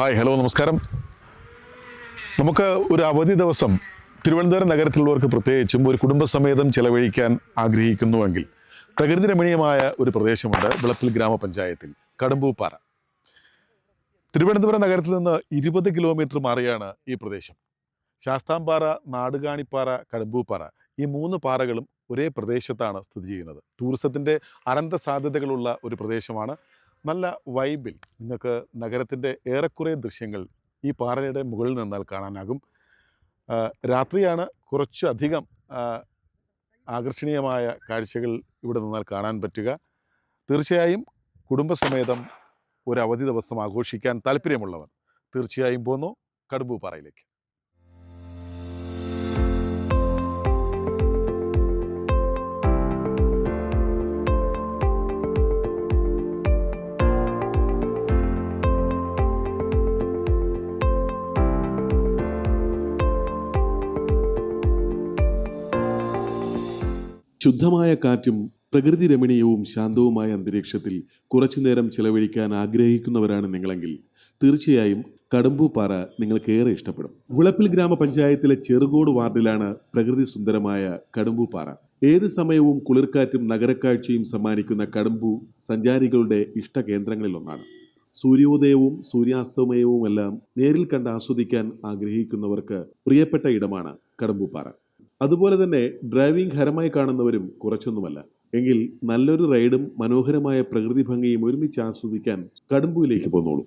Hi hello നമസ്കാരം. നമുക്ക് ഒരു അവധി ദിവസം തിരുവനന്തപുരം നഗരത്തിലുള്ളവർക്ക് പ്രത്യേകിച്ചും ഒരു കുടുംബസമേതം ചെലവഴിക്കാൻ ആഗ്രഹിക്കുന്നുവെങ്കിൽ പ്രകൃതി രമണീയമായ ഒരു പ്രദേശമുണ്ട് വിളപ്പിൽ ഗ്രാമപഞ്ചായത്തിൽ കടുമ്പൂപ്പാറ. തിരുവനന്തപുരം നഗരത്തിൽ നിന്ന് ഇരുപത് കിലോമീറ്റർ മാറിയാണ് ഈ പ്രദേശം. ശാസ്താംപാറ നാടുകാണിപ്പാറ കടുമ്പൂപ്പാറ ഈ മൂന്ന് പാറകളും ഒരേ പ്രദേശത്താണ് സ്ഥിതി ചെയ്യുന്നത്. ടൂറിസത്തിന്റെ അനന്ത സാധ്യതകളുള്ള ഒരു പ്രദേശമാണ് നല്ല വൈബിൽ നിങ്ങൾക്ക് നഗരത്തിന്റെ ഏറെക്കുറെ ദൃശ്യങ്ങൾ ഈ പാറയുടെ മുകളിൽ നിന്നാൽ കാണാനാകും. രാത്രിയാണ് കുറച്ചധികം ആകർഷണീയമായ കാഴ്ചകൾ ഇവിടെ നിന്നാൽ കാണാൻ പറ്റുക. തീർച്ചയായും കുടുംബസമേതം ഒരു അവധി ദിവസം ആഘോഷിക്കാൻ താല്പര്യമുള്ളവർ തീർച്ചയായും പോന്നു. കടുമ്പൂപ്പാറയിലേക്ക് ശുദ്ധമായ കാറ്റും പ്രകൃതി രമണീയവും ശാന്തവുമായ അന്തരീക്ഷത്തിൽ കുറച്ചുനേരം ചെലവഴിക്കാൻ ആഗ്രഹിക്കുന്നവരാണ് നിങ്ങളെങ്കിൽ തീർച്ചയായും കടമ്പൂപ്പാറ നിങ്ങൾക്ക് ഏറെ ഇഷ്ടപ്പെടും. വിളപ്പിൽ ഗ്രാമപഞ്ചായത്തിലെ ചെറുകോട് വാർഡിലാണ് പ്രകൃതി സുന്ദരമായ കടമ്പൂപ്പാറ ഏത് സമയവും കുളിർക്കാറ്റും നഗരക്കാഴ്ചയും സമ്മാനിക്കുന്ന കടമ്പു സഞ്ചാരികളുടെ ഇഷ്ട കേന്ദ്രങ്ങളിലൊന്നാണ് സൂര്യോദയവും സൂര്യാസ്തമയവും എല്ലാം നേരിൽ കണ്ട് ആസ്വദിക്കാൻ ആഗ്രഹിക്കുന്നവർക്ക് പ്രിയപ്പെട്ട ഇടമാണ് കടമ്പൂപ്പാറ അതുപോലെ തന്നെ ഡ്രൈവിംഗ് ഹരമായി കാണുന്നവരും കുറച്ചൊന്നുമല്ല. എങ്കിൽ നല്ലൊരു റൈഡും മനോഹരമായ പ്രകൃതി ഭംഗിയും ഒരുമിച്ച് ആസ്വദിക്കാൻ കടുമ്പുവിലേക്ക് പോന്നോളൂ.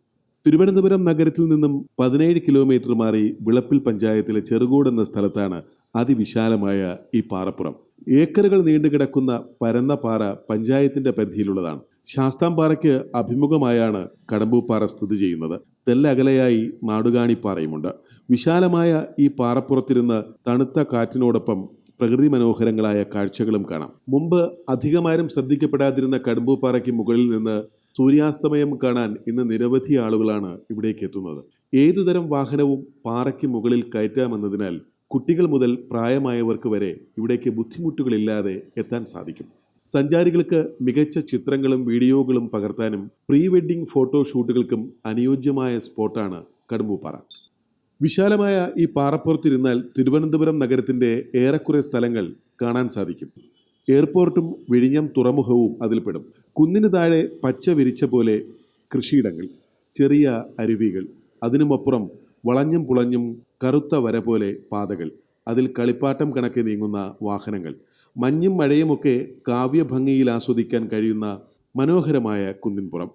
തിരുവനന്തപുരം നഗരത്തിൽ നിന്നും പതിനേഴ് കിലോമീറ്റർ മാറി വിളപ്പിൽ പഞ്ചായത്തിലെ ചെറുകോട് എന്ന സ്ഥലത്താണ് അതിവിശാലമായ ഈ പാറപ്പുറം. ഏക്കറുകൾ നീണ്ടു കിടക്കുന്ന പരന്ന പാറ പഞ്ചായത്തിന്റെ പരിധിയിലുള്ളതാണ്. ശാസ്താംപാറയ്ക്ക് അഭിമുഖമായാണ് കടമ്പൂപ്പാറ സ്ഥിതി ചെയ്യുന്നത്. തെല്ലകലയായി നാടുകാണിപ്പാറയുമുണ്ട്. വിശാലമായ ഈ പാറപ്പുറത്തിരുന്ന് തണുത്ത കാറ്റിനോടൊപ്പം പ്രകൃതി മനോഹരങ്ങളായ കാഴ്ചകളും കാണാം. മുമ്പ് അധികമാരും ശ്രദ്ധിക്കപ്പെടാതിരുന്ന കടുമ്പൂപ്പാറയ്ക്ക് മുകളിൽ നിന്ന് സൂര്യാസ്തമയം കാണാൻ ഇന്ന് നിരവധി ആളുകളാണ് ഇവിടേക്ക് എത്തുന്നത്. ഏതുതരം വാഹനവും പാറയ്ക്ക് മുകളിൽ കയറ്റാമെന്നതിനാൽ കുട്ടികൾ മുതൽ പ്രായമായവർക്ക് വരെ ഇവിടേക്ക് ബുദ്ധിമുട്ടുകളില്ലാതെ എത്താൻ സാധിക്കും. സഞ്ചാരികൾക്ക് മികച്ച ചിത്രങ്ങളും വീഡിയോകളും പകർത്താനും പ്രീ വെഡ്ഡിംഗ് ഫോട്ടോഷൂട്ടുകൾക്കും അനുയോജ്യമായ സ്പോട്ടാണ് കടുമ്പൂപ്പാറ. വിശാലമായ ഈ പാറപ്പുറത്തിരുന്നാൽ തിരുവനന്തപുരം നഗരത്തിന്റെ ഏറെക്കുറെ സ്ഥലങ്ങൾ കാണാൻ സാധിക്കും. എയർപോർട്ടും വിഴിഞ്ഞം തുറമുഖവും അതിൽപ്പെടും. കുന്നിന് താഴെ പച്ച വിരിച്ച പോലെ കൃഷിയിടങ്ങൾ ചെറിയ അരുവികൾ അതിനുമപ്പുറം വളഞ്ഞും പുളഞ്ഞും കറുത്ത വര പോലെ പാതകൾ. അതിൽ കളിപ്പാട്ടം കണക്കെ നീങ്ങുന്ന വാഹനങ്ങൾ. മഞ്ഞും മഴയുമൊക്കെ കാവ്യഭംഗിയിൽ ആസ്വദിക്കാൻ കഴിയുന്ന മനോഹരമായ കുന്നിൻപുറം.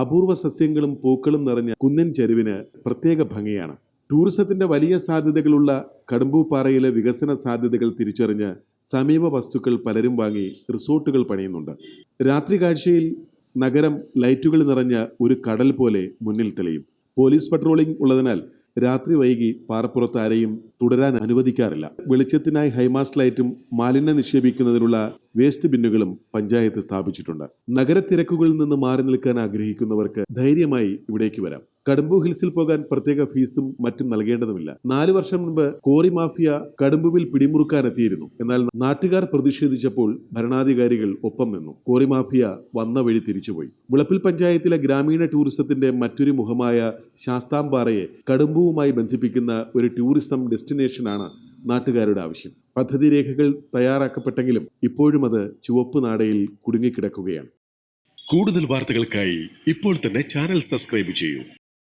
അപൂർവ സസ്യങ്ങളും പൂക്കളും നിറഞ്ഞ കുന്നിൻ ചെരുവിന് പ്രത്യേക ഭംഗിയാണ്. ടൂറിസത്തിന്റെ വലിയ സാധ്യതകളുള്ള കടുമ്പൂപ്പാറയിലെ വികസന സാധ്യതകൾ തിരിച്ചറിഞ്ഞ് സമീപ വസ്തുക്കൾ പലരും വാങ്ങി റിസോർട്ടുകൾ പണിയുന്നുണ്ട്. രാത്രി കാഴ്ചയിൽ നഗരം ലൈറ്റുകൾ നിറഞ്ഞ ഒരു കടൽ പോലെ മുന്നിൽ തെളിയും. പോലീസ് പട്രോളിംഗ് ഉള്ളതിനാൽ രാത്രി വൈകി പാറപ്പുറത്ത് ആരെയും തുടരാൻ അനുവദിക്കാറില്ല. വെളിച്ചത്തിനായി ഹൈമാസ് ലൈറ്റും മാലിന്യം നിക്ഷേപിക്കുന്നതിനുള്ള വേസ്റ്റ് ബിന്നുകളും പഞ്ചായത്ത് സ്ഥാപിച്ചിട്ടുണ്ട്. നഗരത്തിരക്കുകളിൽ നിന്ന് മാറി നിൽക്കാൻ ആഗ്രഹിക്കുന്നവർക്ക് ധൈര്യമായി ഇവിടേക്ക് വരാം. കടുമ്പു ഹിൽസിൽ പോകാൻ പ്രത്യേക ഫീസും മറ്റും നൽകേണ്ടതുമില്ല. നാലു വർഷം മുൻപ് കോറി മാഫിയ കടുമ്പുവിൽ പിടിമുറുക്കാൻ എത്തിയിരുന്നു. എന്നാൽ നാട്ടുകാർ പ്രതിഷേധിച്ചപ്പോൾ ഭരണാധികാരികൾ ഒപ്പം നിന്നു. കോറി മാഫിയ വന്ന വഴി തിരിച്ചുപോയി. മുളപ്പിൽ പഞ്ചായത്തിലെ ഗ്രാമീണ ടൂറിസത്തിന്റെ മറ്റൊരു മുഖമായ ശാസ്താംപാറയെ കടുമ്പുവുമായി ബന്ധിപ്പിക്കുന്ന ഒരു ടൂറിസം ഡെസ്റ്റിനേഷനാണ് നാട്ടുകാരുടെ ആവശ്യം. പദ്ധതി രേഖകൾ തയ്യാറാക്കപ്പെട്ടെങ്കിലും ഇപ്പോഴും അത് ചുവപ്പ് നാടയിൽ കുടുങ്ങിക്കിടക്കുകയാണ്. കൂടുതൽ വാർത്തകൾക്കായി ഇപ്പോൾ തന്നെ ചാനൽ സബ്സ്ക്രൈബ് ചെയ്യൂ.